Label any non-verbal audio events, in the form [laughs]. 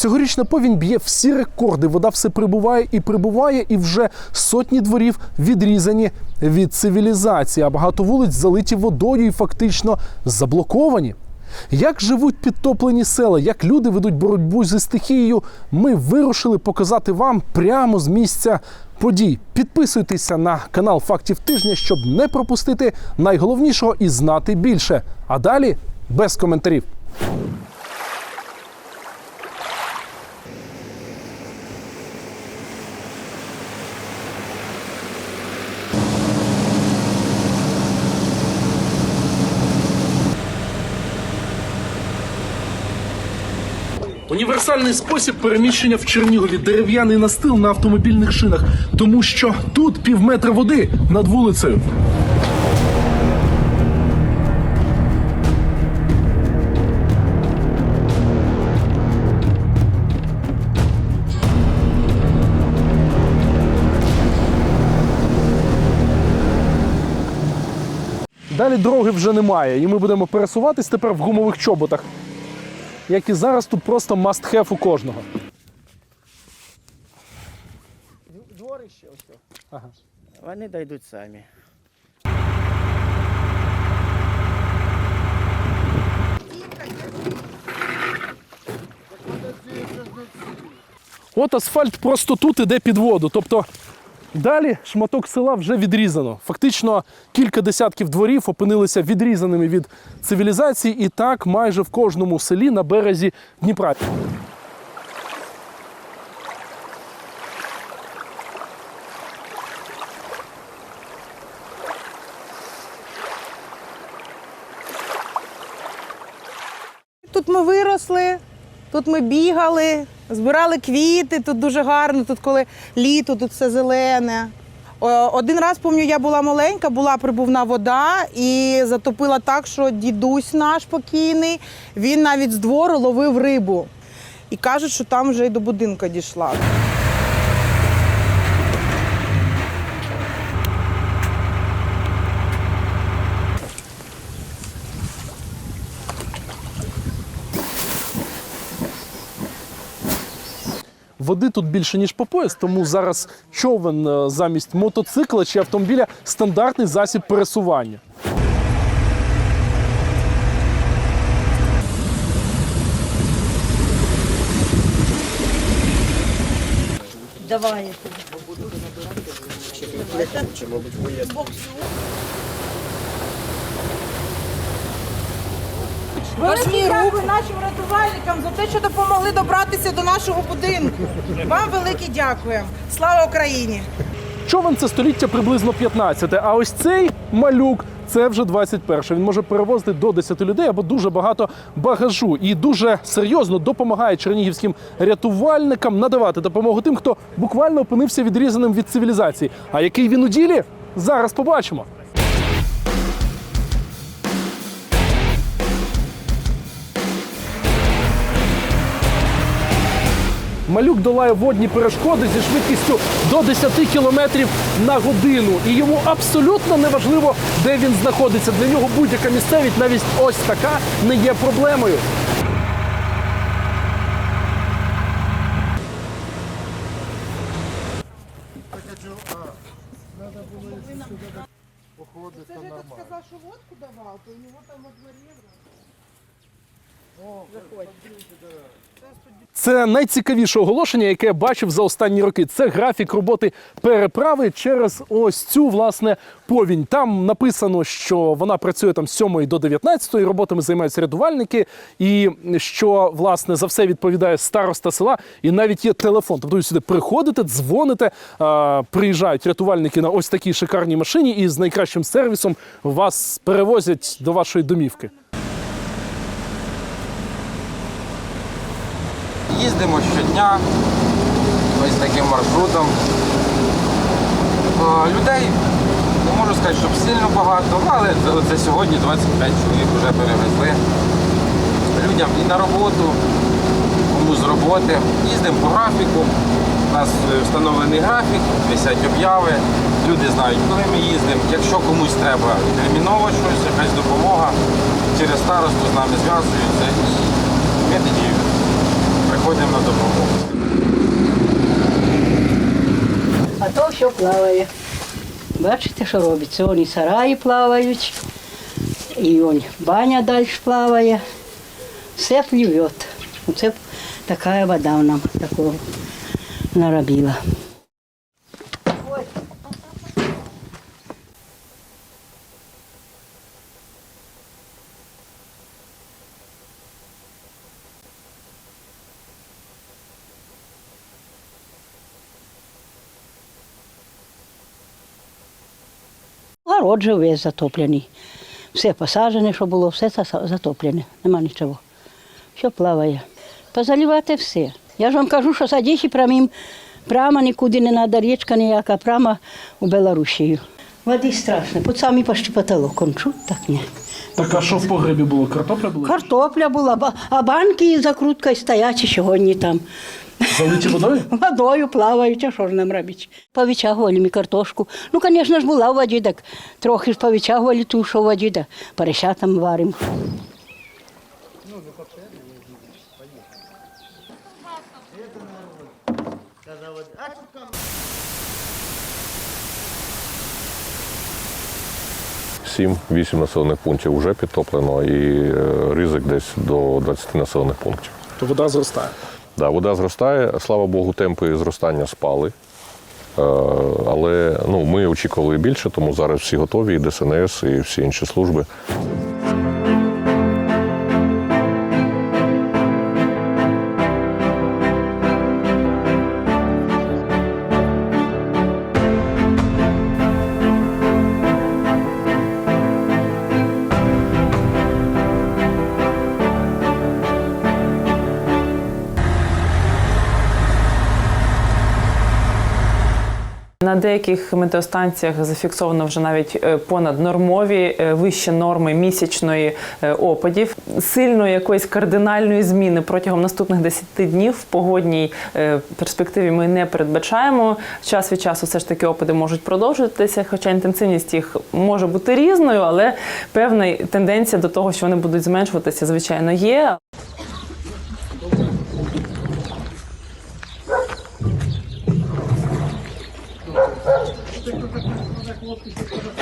Цьогорічна повінь б'є всі рекорди. Вода все прибуває і прибуває, і вже сотні дворів відрізані від цивілізації, а багато вулиць залиті водою і фактично заблоковані. Як живуть підтоплені села, як люди ведуть боротьбу зі стихією, ми вирушили показати вам прямо з місця подій. Підписуйтеся на канал Фактів тижня, щоб не пропустити найголовнішого і знати більше. А далі без коментарів. Універсальний спосіб переміщення в Чернігові дерев'яний настил на автомобільних шинах, тому що тут пів метра води над вулицею. Далі дороги вже немає, і ми будемо пересуватись тепер в гумових чоботах. Як і зараз, тут просто must have у кожного. Дворище ось. Ага. Вони дійдуть самі. От асфальт просто тут іде під воду. Тобто далі шматок села вже відрізано. Фактично кілька десятків дворів опинилися відрізаними від цивілізації, і так майже в кожному селі на березі Дніпра. Тут ми виросли, тут ми бігали, збирали квіти, тут дуже гарно, тут коли літо, тут все зелене. Один раз пам'ятаю, я була маленька, була прибувна вода і затопила так, що дідусь наш покійний, він навіть з двору ловив рибу. І кажуть, що там вже й до будинку дійшла. Води тут більше ніж по пояс, тому зараз човен е, замість мотоцикла чи автомобіля стандартний засіб пересування. Велике дякую нашим рятувальникам за те, що допомогли добратися до нашого будинку. Вам велике дякуємо. Слава Україні! Човен це століття приблизно 15, а ось цей малюк. Це вже 21. Він може перевозити до 10 людей або дуже багато багажу і дуже серйозно допомагає чернігівським рятувальникам надавати допомогу тим, хто буквально опинився відрізаним від цивілізації. А який він у ділі? Зараз побачимо. Малюк долає водні перешкоди зі швидкістю до 10 км на годину. І йому абсолютно не важливо, де він знаходиться. Для нього будь-яка місцевість, навіть ось така, не є проблемою. Це ж я сказав, що водку давав, то у нього там во дворі. Це найцікавіше оголошення, яке я бачив за останні роки. Це графік роботи переправи через ось цю власне повінь. Там написано, що вона працює там з 7 до 19, роботами займаються рятувальники, і що власне за все відповідає староста села. І навіть є телефон. Тобто ви сюди приходите, дзвоните, а, приїжджають рятувальники на ось такій шикарній машині, і з найкращим сервісом вас перевозять до вашої домівки. Їздимо щодня ось таким маршрутом. Е, Людей не можу сказати, щоб сильно багато, але це- це сьогодні 25 чоловік вже перевезли. Людям і на роботу, кому з роботи. Їздимо по графіку. У нас е, встановлений графік, висять обяви. Люди знають, коли ми їздимо. Якщо комусь треба терміново щось, якась допомога, через старосту з нами зв'язуються і ми тоді приходимо приходимо на допомогу. А то все плаває. Бачите, що робиться? Вони сараї плавають, і он баня далі плаває. Все пливе. Оце така вода нам такого наробила. Город же весь затоплений. Все посаджене, що було, все затоплене. Нема нічого. Все плаває. Позалівати все. Я ж вам кажу, що садіхи прямим, прямо нікуди не треба, річка ніяка, прямо у Білорусію. Води страшно, під самий почти потолок, он чуть так не. Так а що в погребі було? Картопля була? Картопля була, а банки із закруткою стоять сьогодні там. Залиті водою? [laughs] Водою плавають, а що ж нам робити? Повичагували ми картошку. Ну, звісно ж, була в воді, так трохи ж повичагували ту, що в воді, да поросятам варимо. Сім-вісім населених пунктів вже підтоплено і е, ризик десь до 20 населених пунктів. То вода зростає. Да, вода зростає, слава Богу, темпи зростання спали. Е, Але ну, ми очікували більше, тому зараз всі готові, і ДСНС, і всі інші служби. На деяких метеостанціях зафіксовано вже навіть е, понаднормові е, вищі норми місячної е, опадів. Сильної якоїсь кардинальної зміни протягом наступних 10 днів в погодній перспективі ми не передбачаємо. Час від часу все ж таки опади можуть продовжуватися, хоча інтенсивність їх може бути різною, але певна тенденція до того, що вони будуть зменшуватися, звичайно, є. কিছু